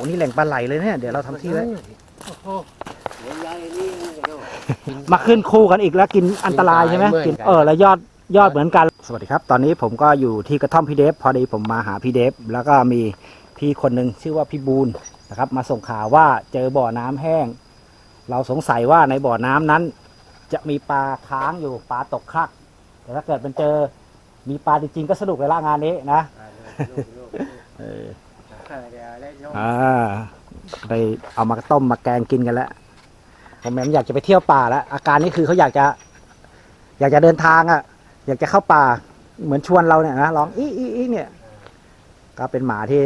อ้นี่แหล่งปลาไหลเลยเนี่ยเดี๋ยวเราทำที่ไว้โอ้โหเดี๋ยวยายนี่นี่ก็มาขึ้นคู่กันอีกแล้วกินอันตรายใช่ไหมเหมือนกันกินเออแล้วยอดยอดเหมือนกัน สวัสดีครับ ตอนนี้ผมก็อยู่ที่กระท่อมพี่เดฟพอดีผมมาหาพี่เดฟแล้วก็มีพี่คนหนึ่งชื่อว่าพี่บูลนะครับ มาส่งข่าวว่าเจอบ่อน้ำแห้ง เราสงสัยว่าในบ่อน้ำนั้น จะมีปลาค้างอยู่ปลาตกคลัก แต่ถ้าเกิดมันเจอมีปลาจริงๆก็สนุกเลยละงานนี้นะ เออเดี๋ยวได้ชม อ่าไปเอามาต้มมาแกงกินกันแล้วผมแม่มอยากจะไปเที่ยวป่าแล้วอาการนี้คือเขาอยากจะ อยากจะเดินทางอะ อยากจะเข้าป่า เหมือนชวนเราเนี่ยนะร้องอีอีอีเนี่ย ก็เป็นหมาที่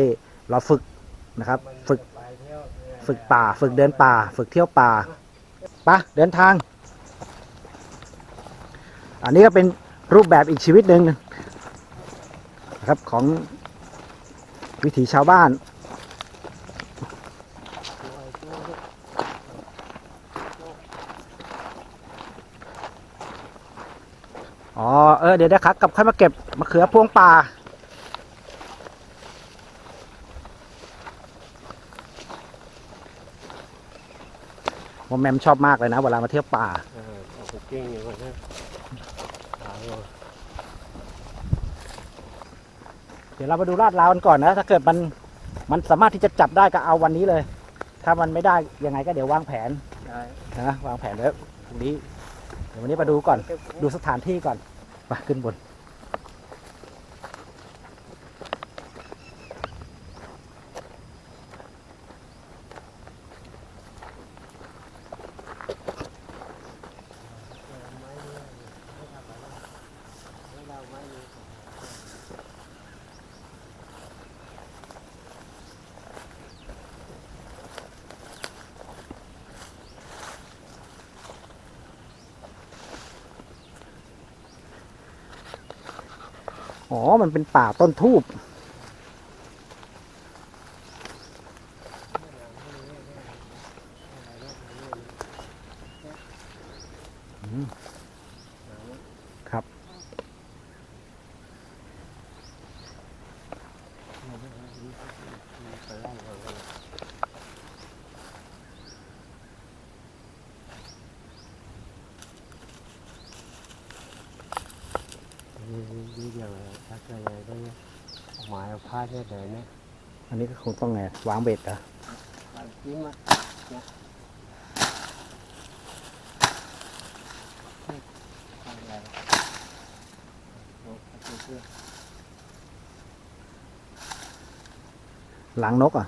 เราฝึกนะครับ ฝึกฝึกป่า ฝึกเดินป่า ฝึกเที่ยวป่าไปะเดินทาง อันนี้ก็เป็นรูปแบบอีกชีวิตหนึ่งนะครับของ วิถีชาวบ้าน อ๋อ เออ เดี๋ยวนะครับกลับค่อยมาเก็บมะเขือพวงป่า ผมแมมชอบมากเลยนะ เวลามาเที่ยวป่า เออเอาไปกิ้งอยู่ก่อนนะหาดู เดี๋ยวเรามาดูลาดราวกันก่อนนะ ถ้าเกิดมันมันสามารถที่จะจับได้ก็เอาวันนี้เลย ถ้ามันไม่ได้ยังไงก็เดี๋ยววางแผนได้นะวางแผนแล้วพรุ่งนี้เดี๋ยววันนี้มาดูก่อนดูสถานที่ก่อนไปขึ้นบน อ๋อ มันเป็นป่าต้นทูบอืมครับ นี่นี่เดียวเลยถ้าเกิดอะไรก็เนี่ยเอาไม้เอาผ้าเนี่ยเนเนี่ยอันนี้ก็คงต้องไงวางเบ็ดเหรอยิ้มอะเนี่ยอะไรโอ้โหล้างนกอะ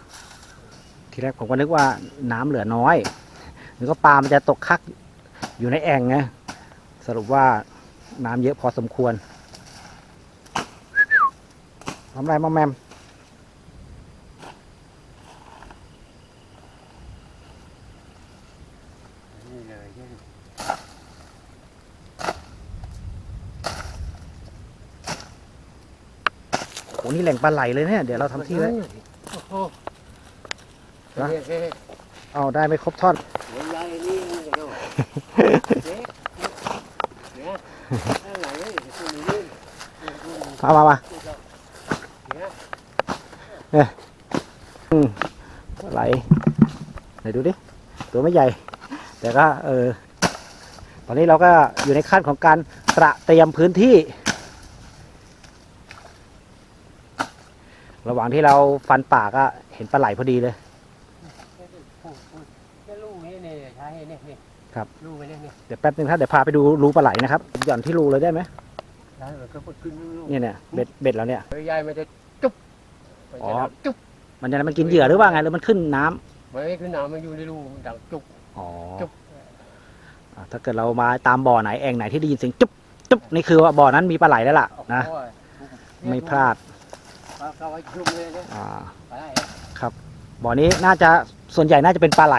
ทีแรกผมก็นึกว่าน้ำเหลือน้อยนึกว่าปลามันจะตกคักอยู่ในแอ่งไงสรุปว่าน้ำเยอะพอสมควร ทำอะไรมองแมมนี่เลยเนี่ยโอ้นี่แหล่งปลาไหลเลยเนี่ย เดี๋ยวเราทำที่ไว้โอ้โหนะเฮ้ยเฮ้ยเอาได้ไม่ครบท่อนเดี๋ยวยายนี่นี่ก็ดูเจ๊เนี่ยอะไรเนี่ยคุณนี่ มามามาปลา ไหลไหนดูดิ ตัวไม่ใหญ่ แต่ก็เออ ตอนนี้เราก็อยู่ในขั้นของการตระเตรียมพื้นที่ ระหว่างที่เราฟันป่าก็เห็นปลาไหลพอดีเลยลูกนี่นี่ใช่เนี่ยนี่ครับลูกไปเนี่ยนี่เดี๋ยวแป๊บนึงครับเดี๋ยวพาไปดูรูปลาไหลนะครับ หย่อนที่รูเลยได้ไหมได้มันก็ขึ้นลูกเนี่ยเนี่ยเบ็ดเบ็ดแล้วเนี่ยเฮ้ยยายมันจะจุ๊บ มันอ๋จะอดังจุ๊บมันจะมันกินเหยื่อหรือว่าไงหรือมันขึ้นน้ำมันไม่ขึ้นน้ำมันอยู่ในรูมันดังจุ๊บ อ๋อจุ๊บ อะถ้าเกิดเรามาตามบ่อไหนแอ่งไหนที่ได้ยินเสียงจุ๊บจุ๊บนี่คือว่าบ่อนั้นมีปลาไหลแล้วล่ะนะโอ้ยไม่พลาดเอาเข้าไว้จุ่มเลยเนี่ยอ่าไปได้บ่อนี้น่าจะส่วนใหญ่น่าจะเป็นปลาไหล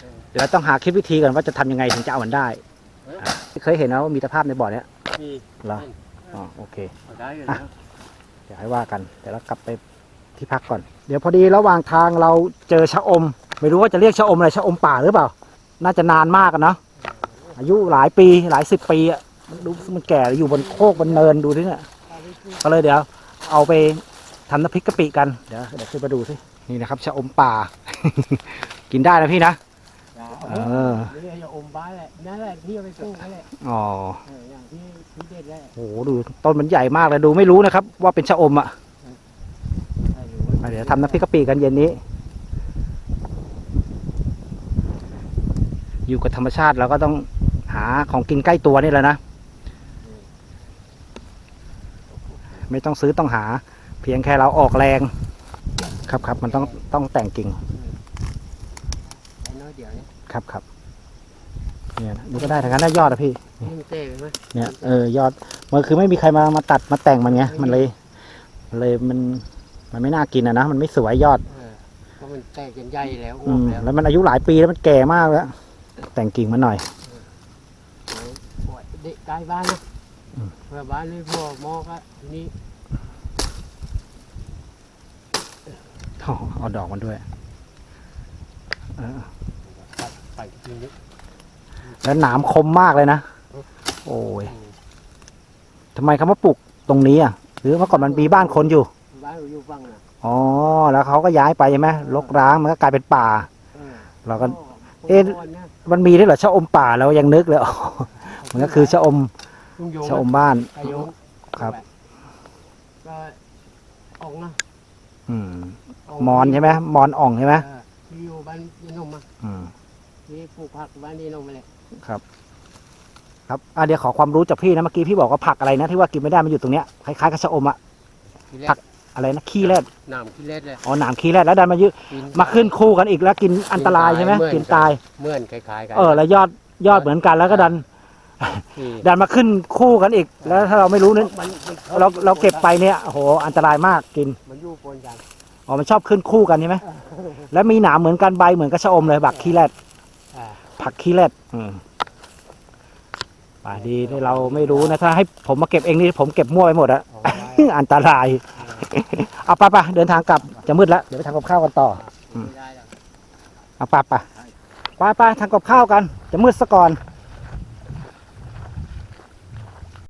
เออ เดี๋ยวเราต้องหาคิดวิธีก่อนว่าจะทำยังไงถึงจะเอามันได้เอออะเคยเห็นนะว่ามีตะภาพในบ่อเนี้ยมีเหรออ๋อโอเคเอาได้อยู่แล้วเดี๋ยวให้ว่ากันเดี๋ยวเรากลับไป ที่พักก่อน เดี๋ยวพอดีระหว่างทางเราเจอชะอม ไม่รู้ว่าจะเรียกชะอมอะไรชะอมป่าหรือเปล่า น่าจะนานมากอะเนาะอายุหลายปีหลายสิบปีอะมันดูมันแก่อยู่บนโคกบนเนินดูดิเนี่ยก็เลยเดี๋ยว เอาไปทำน้ำพริกกะปิกัน เดี๋ยวเดี๋ยวขึ้นมาดูสินี่นะครับชะอมป่า กินได้นะพี่นะเอเออนี่จะอมบ้านแหละนั่นแหละที่เอาไปปลูกนั่นแหละอ๋อเอออย่างที่ที่เด็ดแหละโหดูต้นมันใหญ่มากเลยดูไม่รู้นะครับ ว่าเป็นชะอมอะให้รู้ไอะ เดี๋ยวทำน้ำพริกกะปิกันเย็นนี้ อยู่กับธรรมชาติเราก็ต้องหาของกินใกล้ตัวนี่แหละนะ ไม่ต้องซื้อต้องหา เพียงแค่เราออกแรง ครับครับมันต้องต้องแต่งกิ่งไอ้น้อยเดี๋ยวนี้ครับครับเนี่ยนะนี่ก็ได้ทั้งนั้นได้ยอดอะพี่นี่มันเต้ไปไหมเนี่ยเออยอดมันคือไม่มีใครมามาตัดมาแต่งมันไงมันเลยมันเลยมัน มันไม่น่ากินอะนะมันไม่สวยยอดเออเพราะมันแตกจนใหญ่แล้วอ้อืวกมแล้วแล้วมันอายุหลายปีแล้วมันแก่มากแล้ว แต่งกิ่งมันหน่อยโอ้ยเด็กใกล้บ้านนะอืม เพื่อบ้านนี่พ่อหมอก็ทีนี้อ๋อเอาดอกมันด้วยเออตัดไปทีนี้แล้วหนามคมมากเลยนะโอ้ยทำไมเขามาปลูกตรงนี้อะ หรือเมื่อก่อนมันมีบ้านคนอยู่ บ้านอยู่ฝั่งน่ะอ๋อ แล้วเขาก็ย้ายไปใช่ไหมรกร้างมันก็กลายเป็นป่า เออเราก็พ่เอ๊ะพ่นะมันมีด้วยเหรอชะอมป่าเรายังนึกเลยอ๋อมันก็คือชะอมลุงโยงชะอมบ้านอายุครับ ก็ออกนะอืมกมอนใช่ไหมมอนอ่องใช่ไหมเออที่อยู่บ้านยีนมอะอืม ที่ปลูกผักบ้านยีนมไปเลยครับ ครับอะเดี๋ยวขอความรู้จากพี่นะเมื่อกี้พี่บอกว่าผักอะไรนะที่ว่ากินไม่ได้มันอยู่ตรงเนี้ยคล้ายๆกับชะอมอะ ทีแรผักก อะไรนะขี้แรดน้ำขี้เล็ดเลย อ๋อหนามขี้แรดแล้วดันมายืมาขึ้นคู่กันอีกแล้วกินอันตรายใช่ไหมเหมือนกินตาย เหมือนคล้ายๆกันเออแล้วยอดยอดเหมือนกันแล้วก็ดันที่ดันมาขึ้นคู่กันอีก แล้วถ้าเราไม่รู้เนี่ยมันมันเราเราเก็บไปเนี่ยโอ้โหอันตรายมากกินมันอยู่ปนกันอ๋อมันชอบขึ้นคู่กันใช่ไหมแล้วมีหนามเหมือนกันใบเหมือนกับชะอมเลยบักขี้แรด อ่าผักขี้แรดอืมป่าดีนี่เราไม่รู้นะ ถ้าให้ผมมาเก็บเองนี่ผมเก็บมั่วไปหมดอะ เอาไว้ อันตราย เอาไปไปเดินทางกลับจะมืดแล้วเดี๋ยวไปทำกับข้าวกันต่อไม่ได้หรอกเอาไปไปไปไปทำกับข้าวกัน จะมืดซะก่อนเ